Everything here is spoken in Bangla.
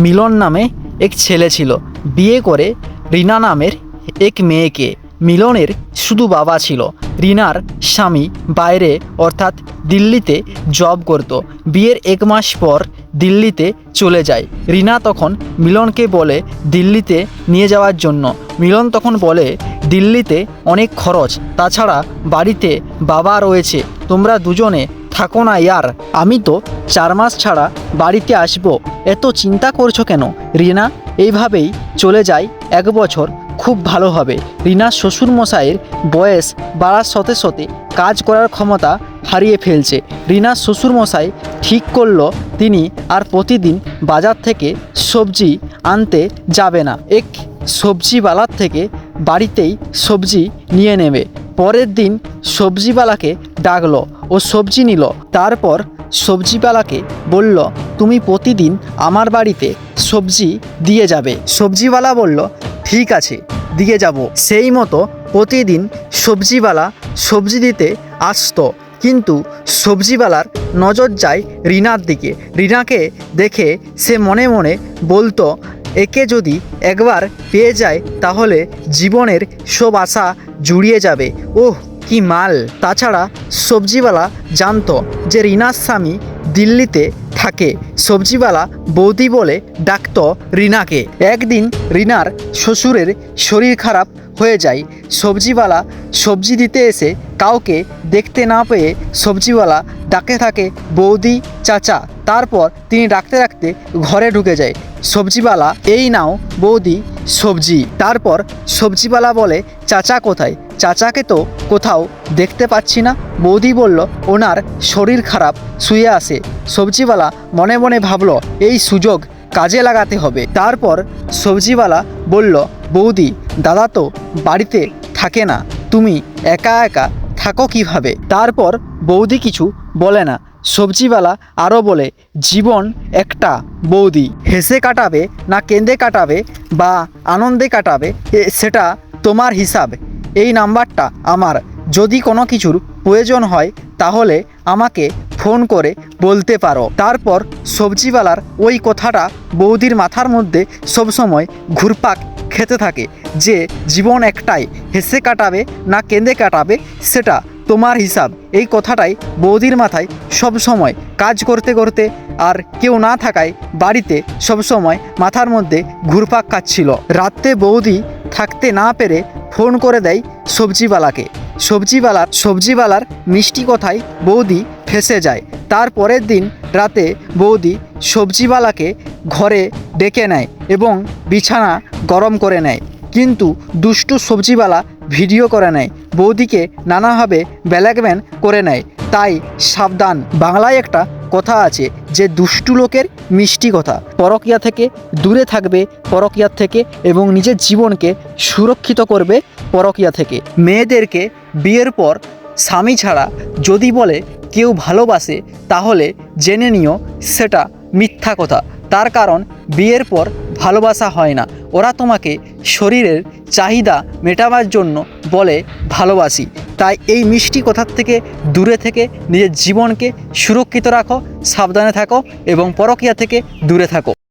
মিলন নামে এক ছেলে ছিল। বিয়ে করে রিনা নামের এক মেয়েকে। মিলনের শুধু বাবা ছিল। রিনার স্বামী বাইরে, অর্থাৎ দিল্লিতে জব করত। বিয়ের এক মাস পর দিল্লিতে চলে যায়। রিনা তখন মিলনকে বলে দিল্লিতে নিয়ে যাওয়ার জন্য। মিলন তখন বলে, দিল্লিতে অনেক খরচ। তাছাড়া বাড়িতে বাবা রয়েছে। তোমরা দুজনে থাকো না ইয়ার, আমি তো চার মাস ছাড়া বাড়িতে আসব। এত চিন্তা করছ কেন? রিনা, এইভাবেই চলে যায় এক বছর, খুব ভালো হবে। রিনার শ্বশুরমশাইয়ের বয়স বাড়ার সাথে সাথে কাজ করার ক্ষমতা হারিয়ে ফেলছে। রিনার শ্বশুরমশাই ঠিক করল, তিনি আর প্রতিদিন বাজার থেকে সবজি আনতে যাবে না। এক সবজিওয়ালার থেকে বাড়িতেই সবজি নিয়ে নেবে। পরের দিন সবজিওয়ালাকে ডাকলো ও সবজি নিল। তারপর সবজিওয়ালাকে বলল, তুমি প্রতিদিন আমার বাড়িতে সবজি দিয়ে যাবে। সবজিওয়ালা বলল, ঠিক আছে, দিয়ে যাব। সেই মতো প্রতিদিন সবজিওয়ালা সবজি দিতে আসতো। কিন্তু সবজিওয়ালার নজর যায় রিনার দিকে। রিনাকে দেখে সে মনে মনে বলতো একে যদি একবার পেয়ে যায়, তাহলে জীবনের সব আশা জুড়িয়ে যাবে। ওহ, কি মাল! তাছাড়া সবজিওয়ালা জানত যে রিনার স্বামী দিল্লিতে থাকে। সবজিওয়ালা বৌদি বলে ডাকত রিনাকে। একদিন রিনার শ্বশুরের শরীর খারাপ হয়ে যায়। সবজিওয়ালা সবজি দিতে এসে কাউকে দেখতে না পেয়ে সবজিওয়ালা ডাকে থাকে, বৌদি, চাচা। তারপর তিনি ডাকতে ডাকতে ঘরে ঢুকে যায়। সবজিওয়ালা এই নাও বৌদি সবজি। তারপর সবজিওয়ালা বলে, চাচা কোথায়? চাচাকে তো কোথাও দেখতে পাচ্ছি না। বৌদি বলল, ওনার শরীর খারাপ, শুয়ে আসে সবজিওয়ালা মনে মনে ভাবল, এই সুযোগ কাজে লাগাতে হবে। তারপর সবজিওয়ালা বলল, বৌদি, দাদা তো বাড়িতে থাকে না। তুমি একা একা থাকো কীভাবে? তারপর বৌদি কিছু বলে না। সবজিওয়ালা আরও বলে, জীবন একটা বৌদি। হেসে কাটাবে না কেঁদে কাটাবে বা আনন্দে কাটাবে সেটা তোমার হিসাব। এই নাম্বারটা আমার। যদি কোনো কিছুর প্রয়োজন হয়, তাহলে আমাকে ফোন করে বলতে পারো। তারপর সবজিওয়ালার ওই কথাটা বৌদির মাথার মধ্যে সবসময় ঘুরপাক খেতে থাকে যে, জীবন একটাই। হেসে কাটাবে না কেঁদে কাটাবে, সেটা তোমার হিসাব। এই কথাটাই বৌদির মাথায় সব সময় কাজ করতে করতে আর কেউ না থাকায় বাড়িতে সব সময় মাথার মধ্যে ঘুরপাক খাচ্ছিল। রাত্রে বৌদি থাকতে না পেরে ফোন করে দেয় সবজিওয়ালাকে। সবজিওয়ালার সবজিওয়ালার মিষ্টি কথায় বৌদি ফেসে যায়। তার পরের দিন রাতে বৌদি সবজিওয়ালাকে ঘরে ডেকে নেয় এবং বিছানা গরম করে নেয়। কিন্তু দুষ্টু সবজিওয়ালা ভিডিও করে নেয়। বৌদিকে নানাভাবে ব্ল্যাকম্যান করে নেয়। তাই সাবধান। বাংলায় একটা কথা আছে যে, দুষ্টু লোকের মিষ্টি কথা। পরকিয়া থেকে দূরে থাকবে পরকিয়ার থেকে এবং নিজের জীবনকে সুরক্ষিত করবে পরকিয়া থেকে। মেয়েদেরকে বিয়ের পর স্বামী ছাড়া যদি বলে কেউ ভালোবাসে, তাহলে জেনে নিও সেটা মিথ্যা কথা। তার কারণ বিয়ের পর ভালোবাসা হয় না। ওরা তোমাকে শরীরের চাহিদা মেটাবার জন্য বলে ভালোবাসি। তাই এই মিষ্টি কথার থেকে দূরে থেকে নিজের জীবনকে সুরক্ষিত রাখো, সাবধানে থাকো এবং পরকিয়া থেকে দূরে থাকো।